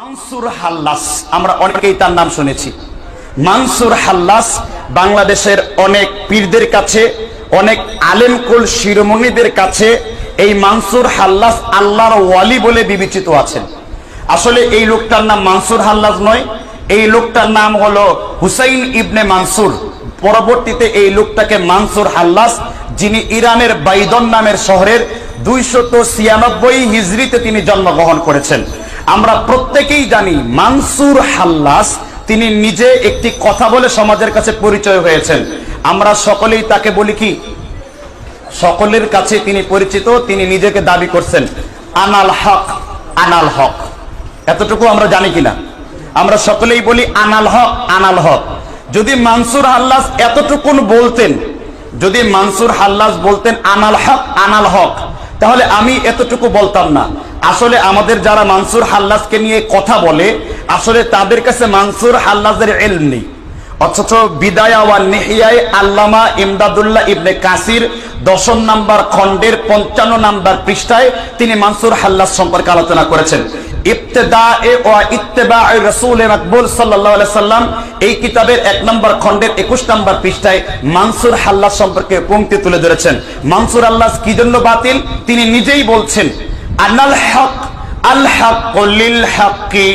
মানসুর হাল্লাস, আমরা অনেকেই তার নাম শুনেছি। মানসুর হাল্লাস বাংলাদেশের অনেক পীরদের কাছে, অনেক আলেমকুল শিরোমণিদের কাছে এই মানসুর হাল্লাস আল্লাহর ওয়ালি বলে বিবেচিত আছেন। আসলে এই লোকটার নাম মানসুর হাল্লাস নয়, এই লোকটার নাম হলো হুসাইন ইবনে মানসুর। পরবর্তীতে এই লোকটাকে মানসুর হাল্লাস, যিনি ইরানের বাইদন নামের শহরের দুইশত ছিয়ানব্বই হিজড়িতে তিনি জন্মগ্রহণ করেছেন। আমরা প্রত্যেকেই জানি মানসুর হাল্লাস, তিনি নিজে একটি কথা বলে সমাজের কাছে পরিচয় হয়েছেন। আমরা সকলেই তাকে বলি কি? সকলের কাছে তিনি পরিচিত, তিনি নিজেকে দাবি করছেন। আনাল হক আনাল হক। এতটুকু আমরা জানি কিনা? আমরা সকলেই বলি আনাল হক আনাল হক। যদি মানসুর হাল্লাস এতটুকুন বলতেন, যদি মানসুর হাল্লাস বলতেন আনাল হক আনাল হক, তাহলে আমি এতটুকু বলতাম না। আসলে আমাদের যারা মানসুর হাল্লাসকে নিয়ে কথা বলে, আসলে তাদের কাছে মানসুর হাল্লাসের এলম নেই। অথচ বিদায়া ওয়া নিহিয়ায় আল্লামা ইমদাদুল্লাহ ইবনে কাসির দশম নাম্বার খণ্ডের পঞ্চান্ন নাম্বার পৃষ্ঠায় তিনি মানসুর হাল্লাস সম্পর্কে আলোচনা করেছেন। ওয়া ইত্তেবা রসুল সাল্লাম এই কিতাবের এক নম্বর খণ্ডের একুশ নম্বর পৃষ্ঠায় মানসুর সম্পর্কে তুলে ধরেছেন। মানসুর আল্লাস কি জন্য বাতিল? তিনি নিজেই বলছেন আনাল হক আল হক লিল হকি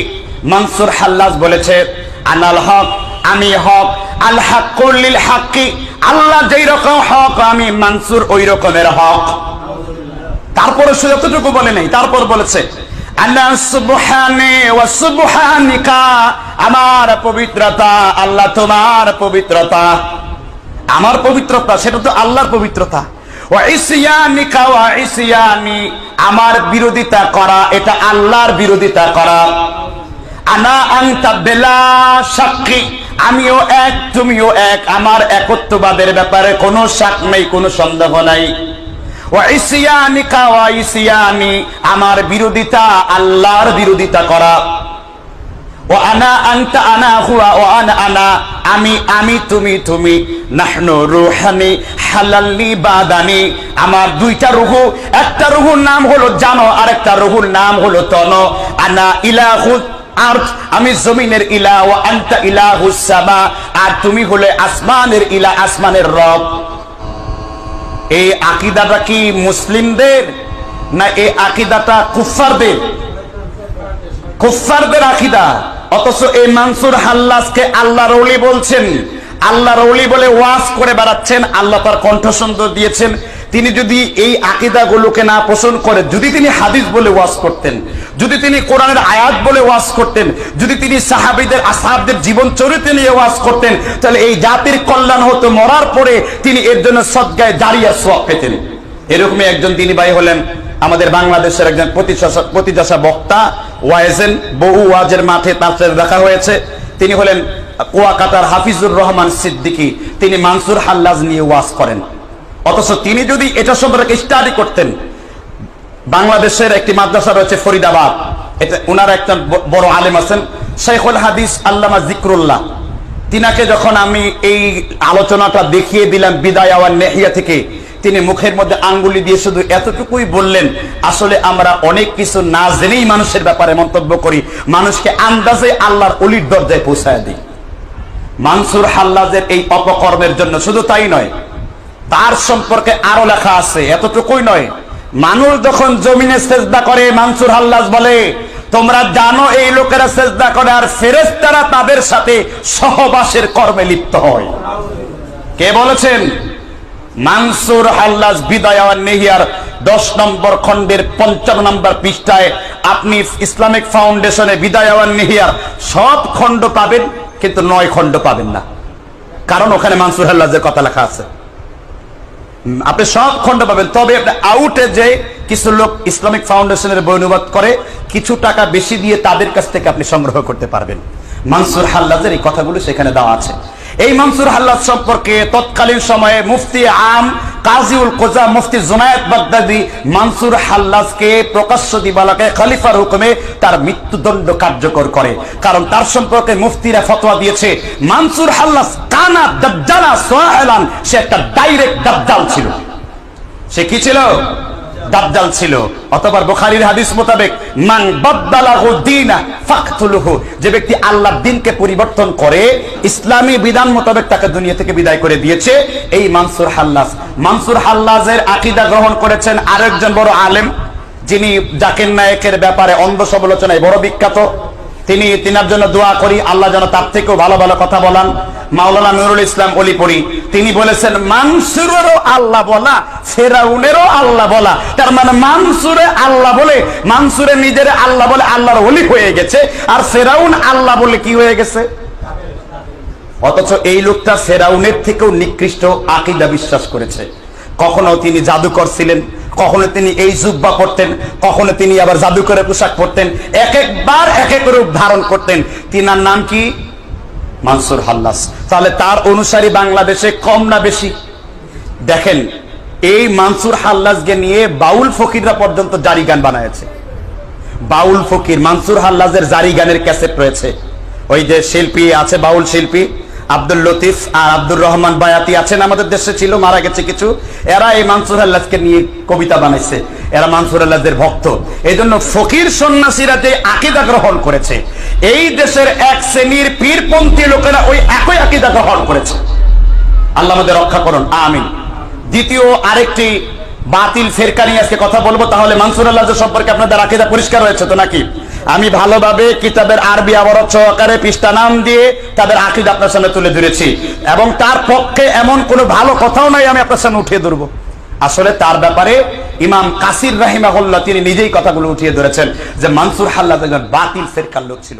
মানসুর হাল্লাস বলেছে আনাল হক আমি হক আল হক লিল হকি আল্লাহ যেই রকম হক, আমি মানসুর ওই রকমের হক। তারপরে সে এতটুকু বলে নেই, তারপর বলেছে আমার পবিত্রতা আল্লাহ তোমার পবিত্রতা। আমার পবিত্রতা, সেটা তো আল্লাহর পবিত্রতা। আমার বিরোধিতা করা, এটা আল্লাহর বিরোধিতা করা। আনা আনতা বেলা সাক্ষী, আমিও এক, তুমিও এক, আমার একত্ববাদের ব্যাপারে কোনো শাক নেই, কোনো সন্দেহ নাই। আমার বিরোধিতা আল্লাহর বিরোধিতা করা। ও আনা আনতা আনা হুয়া ও আনা আনা আমি আমি তুমি তুমি নাহনু রুহানি হালাল্লি বাদানি আমার দুইটা রুহু একটা রুহুর নাম হলো জানো আর একটা রুহুর নাম হলো তন। আনা ইলাহু আর্থ আমি জমিনের ইলা ও আনতা ইলাহু সামা। আর তুমি হলে আসমানের ইলা, আসমানের রব। এই আকিদাটা কি মুসলিমদের, না এই আকিদাটা কুফারদের কুফারদের আকিদা? অথচ এই মানসুর হাল্লাসকে আল্লাহ রৌলি বলছেন। আল্লাহ রৌলি বলে ওয়াজ করে বেড়াচ্ছেন, আল্লাহ তার কণ্ঠ সুন্দর দিয়েছেন। তিনি যদি এই আকিদাগুলোকে না পোষণ করে, যদি তিনি হাদিস বলে ওয়াজ করতেন, যদি তিনি কোরআনের আয়াত বলে ওয়াজ করতেন, যদি তিনি সাহাবিদের, আসাহাবদের জীবন চরিত্র নিয়ে ওয়াজ করতেন, তাহলে এই জাতির কল্যাণ হতো, মরার পরে তিনি এর জন্য সদ্গায় দাঁড়িয়ে সোয়াব পেতেন। এরকমই একজন তিনি ভাই হলেন আমাদের বাংলাদেশের একজন প্রতিযাসা বক্তা। ওয়াইজেন বহু ওয়াজের মাঠে তার সাথে দেখা হয়েছে। তিনি হলেন কুয়াকাটার হাফিজুর রহমান সিদ্দিকী। তিনি মানসুর হাল্লাজ নিয়ে ওয়াজ করেন। অথচ তিনি যদি এটা সম্পর্কে স্টাডি করতেন, বাংলাদেশের একটি মাদ্রাসা রয়েছে ফরিদাবাদ। এটা ওনার একজন বড় আলেম আছেন, শেখুল হাদিস আল্লামা জিক্রুল্লাহ। তিনাকে যখন আমি এই আলোচনাটা দেখিয়ে দিলাম বিদায় আওয়ার নেহিয়া থেকে তিনি মুখের মধ্যে আঙ্গুলি দিয়ে শুধু এতটুকুই বললেন, আসলে আমরা অনেক কিছু না জেনেই মানুষের ব্যাপারে মন্তব্য করি। মানুষকে আন্দাজে আল্লাহর অলির দরজায় পৌঁছায় দিই। মানসুর হাল্লাজের এই অপকর্মের জন্য শুধু তাই নয়, তার সম্পর্কে আরও লেখা আছে, এতটুকুই নয়। মানুষ যখন জমিনে সেজদা করে, মানসুর হাল্লাজ বলে, তোমরা জানো এই লোকেরা সেজদা করে আর ফেরেস্তারা তাদের সাথে সহবাসের কর্মে লিপ্ত হয়। কে বলেছেন? মানসুর হাল্লাজ বিদায় নেহিয়ার দশ নম্বর খণ্ডের পঞ্চান্ন নম্বর পৃষ্ঠায় আপনি ইসলামিক ফাউন্ডেশনে বিদায় নেহিয়ার সব খণ্ড পাবেন, কিন্তু নয় খণ্ড পাবেন না। কারণ ওখানে মানসুর হাল্লাজের কথা লেখা আছে। আপনি সব খণ্ড পাবেন, তবে আউটে যে কিছু লোক ইসলামিক ফাউন্ডেশনের বই অনুবাদ করে, কিছু টাকা বেশি দিয়ে তাদের কাছ থেকে আপনি সংগ্রহ করতে পারবেন। মানসুর হাল্লাজের এই কথাগুলো সেখানে দেওয়া আছে। এই মানসুর হাল্লাদ সম্পর্কে তৎকালীন সময়ে মুফতি আম কাজিউল কোজা মুফতি জুনায়দ বাগদাদি মানসুর হাল্লাজকে প্রকাশ্য দিবালাকে খলিফার হুকুমে তার মৃত্যুদণ্ড কার্যকর করে। কারণ তার সম্পর্কে মুফতিরা ফতোয়া দিয়েছে, মানসুর হাল্লাস কানা দাজ্জালা সোহেলান, সে একটা ডাইরেক্ট দাজ্জাল ছিল। সে কি ছিল? দাজ্জাল ছিল। অতবার বুখারীর হাদিস মোতাবেক, মান বাদদালাহু দীনা ফাকতুলুহু যে ব্যক্তি আল্লাহর দিনকে পরিবর্তন করে, ইসলামী বিধান মোতাবেক তাকে দুনিয়া থেকে বিদায় করে দিয়েছে। এই মানসুর হাল্লাস মানসুর হাল্লাজের আকীদা গ্রহণ করেছেন আরেকজন বড় আলেম, যিনি জাকির নায়েকের ব্যাপারে অন্ধ সমালোচনায় বড় বিখ্যাত। তিনি, তিনার জন্য দোয়া করি, আল্লাহ যেন তার থেকেও ভালো ভালো কথা বলান। মাওলানা নুরুল ইসলাম অলিপুরি, তিনি বলেছেন, মানসুরেরও আল্লাহ বলা, ফেরাউনেরও আল্লাহ বলা। তার মানে মানসুরে আল্লাহ বলে, মানসুরে নিজের আল্লাহ বলে আল্লাহর অলি হয়ে গেছে। আর ফেরাউন আল্লাহ বলে কি হয়ে গেছে? অথচ এই লোকটা ফেরাউনের থেকেও নিকৃষ্ট আকিদা বিশ্বাস করেছে। কখনো তিনি জাদুকর ছিলেন, কখনো তিনি এই জুব্বা পড়তেন কখনো তিনি আবার জাদুকরের পোশাক পরতেন, এক একবার এক এক রূপ ধারণ করতেন। তিনার নাম কি? মানসুর হাল্লাস। তাহলে তার অনুসারী বাংলাদেশে কম না বেশি? দেখেন, এই মানসুর হাল্লাসকে নিয়ে বাউল ফকিররা পর্যন্ত জারি গান বানায়েছে। বাউল ফকির মানসুর হাল্লাজের জারি গানের ক্যাসেট রয়েছে। ওই যে শিল্পী আছে, বাউল শিল্পী। আব্দুল লতিফ আর আব্দুর রহমান বায়াতি আছেন আমাদের দেশে ছিল, মারা গেছে কিছু। এরা এই মানসুর আল্লাহকে নিয়ে কবিতা বানাইছে। এরা মানসুর আল্লাহদের ভক্ত। এই জন্য ফকির সন্ন্যাসীরা যে আকিদা গ্রহণ করেছে, এই দেশের এক শ্রেণির পীরপন্থী লোকেরা ওই একই আকিদা গ্রহণ করেছে। আল্লাহ আমাদের রক্ষা করুন, আমিন। দ্বিতীয় আরেকটি বাতিল ফেরকা নিয়ে আজকে কথা বলব, তাহলে মানসুর আল্লাহ সম্পর্কে আপনাদের আকিদা পরিষ্কার হয়েছে তো নাকি? আমি ভালোভাবে কিতাবের আরবি আবরত সহকারে পৃষ্ঠা নাম দিয়ে তাদের আকিদ আপনার সামনে তুলে ধরেছি। এবং তার পক্ষে এমন কোনো ভালো কথাও নাই, আমি আপনার সামনে উঠিয়ে ধরবো। আসলে তার ব্যাপারে ইমাম কাসির রাহিমাহুল্লাহ তিনি নিজেই কথাগুলো উঠিয়ে ধরেছেন যে, মানসুর একজন বাতিল ফেরকার লোক ছিল।